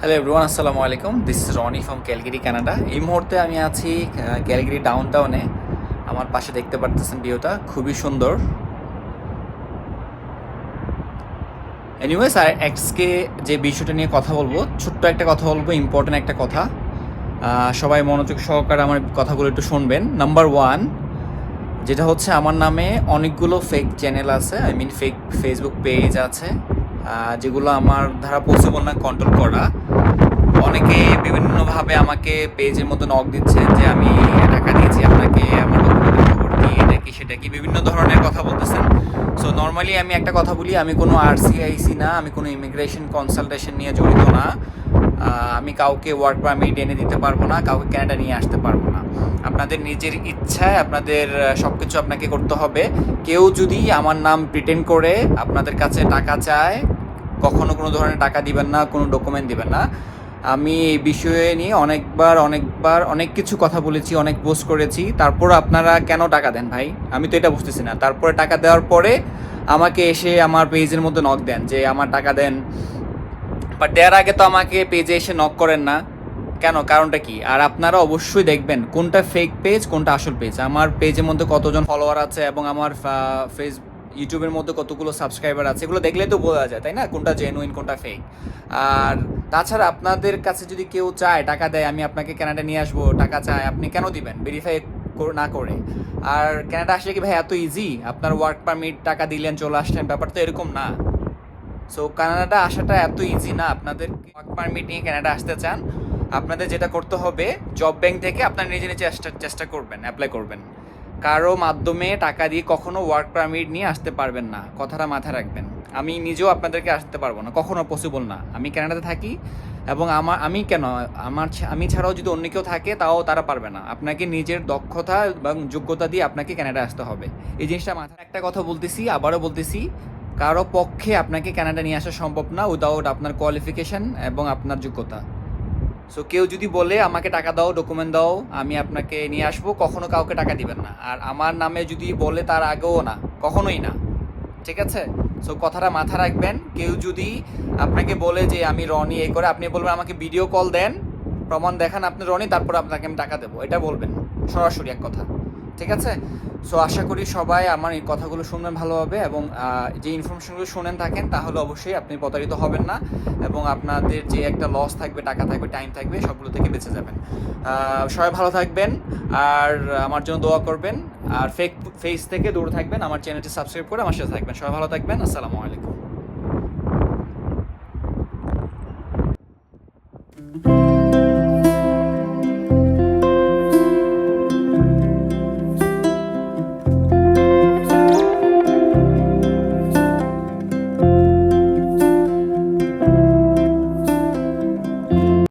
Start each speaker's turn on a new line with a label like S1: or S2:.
S1: Hello everyone আসসালামু আলাইকুম। This is Roni from Calgary Canada এই মুহূর্তে আমি আছি ক্যালগিরি ডাউন টাউনে আমার পাশে দেখতে পারতেছেন ভিউটা, খুবই সুন্দর। এনিওয়েজ আর এক্সকে যে বিষয়টা নিয়ে কথা বলব, ছোট্ট একটা কথা বলব ইম্পর্টেন্ট একটা কথা। সবাই মনোযোগ সহকারে আমার কথাগুলো একটু শুনবেন। নাম্বার ওয়ান যেটা হচ্ছে আমার নামে অনেকগুলো ফেক চ্যানেল আছে। I mean fake Facebook page আছে। যেগুলো আমার দ্বারা পসিবল না কন্ট্রোল করা। অনেকে বিভিন্নভাবে আমাকে পেজের মতো নক দিচ্ছে যে, আমি টাকা দিয়েছি, আপনাকে আমার খবর দিয়ে এটা কি সেটা কি? বিভিন্ন ধরনের কথা বলতেছেন। সো নর্মালি আমি একটা কথা বলি, আমি কোনো আরসিআইসি না, আমি কোনো ইমিগ্রেশন কনসালটেশন নিয়ে জড়িত না। আমি কাউকে ওয়ার্ক পারমিট এনে দিতে পারব না, কাউকে ক্যানাডা নিয়ে আসতে পারব না। আপনাদের নিজের ইচ্ছায় আপনাদের সব কিছু আপনাকে করতে হবে। কেউ যদি আমার নাম প্রিটেন্ড করে, আপনাদের কাছে টাকা চায় কখনো কোনো ধরনের টাকা দিবেন না, কোনো ডকুমেন্ট দিবেন না। আমি এই বিষয়ে নিয়ে অনেকবার অনেকবার অনেক কিছু কথা বলেছি, অনেক পোস্ট করেছি। তারপর আপনারা কেন টাকা দেন ভাই? আমি তো এটা বুঝতেছি না। তারপরে টাকা দেওয়ার পরে আমাকে এসে আমার পেজের মধ্যে নক দেন যে, আমার টাকা দেন। বাট দেওয়ার আগে তো আমাকে পেজে এসে নক করেন না। কেন? কারণটা কি? আর আপনারা অবশ্যই দেখবেন কোনটা ফেক পেজ কোনটা আসল পেজ আমার পেজের মধ্যে কতজন ফলোয়ার আছে এবং আমার ফেস ইউটিউবের মধ্যে কতগুলো সাবস্ক্রাইবার আছে, এগুলো দেখলে তো বোঝা যায়, তাই না? কোনটা জেনুইন কোনটা ফেক আর তাছাড়া আপনাদের কাছে যদি কেউ চায়, টাকা দেয়, আমি আপনাকে কানাডা নিয়ে আসব, টাকা চায়, আপনি কেন দিবেন? ভেরিফাই না করে। আর কানাডা আসলে কি ভাই, এত ইজি আপনার ওয়ার্ক পারমিট টাকা দিলেন, চলে আসলেন, ব্যাপার তো এরকম না। সো কানাডা আসাটা এত ইজি না। আপনাদের ওয়ার্ক পারমিট নিয়ে কানাডা আসতে চান, আপনাদের যেটা করতে হবে জব ব্যাংক থেকে আপনার নিজে নিজে চেষ্টা চেষ্টা করবেন অ্যাপ্লাই করবেন। কারও মাধ্যমে টাকা দিয়ে কখনো ওয়ার্ক পারমিট নিয়ে আসতে পারবেন না। কথাটা মাথায় রাখবেন। আমি নিজেও আপনাদেরকে আসতে পারব না। কখনো পসিবল না। আমি কানাডাতে থাকি এবং আমার আমি কেন? আমার আমি ছাড়াও যদি অন্য কেউ থাকে, তাও তারা পারবে না। আপনাকে নিজের দক্ষতা এবং যোগ্যতা দিয়ে আপনাকে কানাডা আসতে হবে। এই জিনিসটা মাথায় একটা কথা বলতেছি, আবারও বলতেছি, কারও পক্ষে আপনাকে কানাডা নিয়ে আসা সম্ভব না উইদাউট আপনার কোয়ালিফিকেশন এবং আপনার যোগ্যতা। সো কেউ যদি বলে, আমাকে টাকা দাও ডকুমেন্ট দাও, আমি আপনাকে নিয়ে আসব, কখনো কাউকে টাকা দিবেন না। আর আমার নামে যদি বলে, তার আগেও না, কখনোই না। ঠিক আছে? সো কথাটা মাথা রাখবেন। কেউ যদি আপনাকে বলে যে, আমি রনি, এই করে আপনি বলবেন, আমাকে ভিডিও কল দেন, প্রমাণ দেখান আপনি রনি, তারপর আপনাকে আমি টাকা দেবো। এটা বলবেন সরাসরি এক কথা। ঠিক আছে? সো আশা করি সবাই আমার এই কথাগুলো শুনবেন ভালোভাবে এবং যে ইনফরমেশনগুলো শুনেন থাকেন, তাহলে অবশ্যই আপনি প্রতারিত হবেন না এবং আপনাদের যে একটা লস থাকবে, টাকা থাকবে টাইম থাকবে, সবগুলো থেকে বেঁচে যাবেন। সবাই ভালো থাকবেন আর আমার জন্য দোয়া করবেন আর ফেক ফেস থেকে দূরে থাকবেন, আমার চ্যানেলটি সাবস্ক্রাইব করে আমার সাথে থাকবেন। সবাই ভালো থাকবেন, আসসালামু আলাইকুম।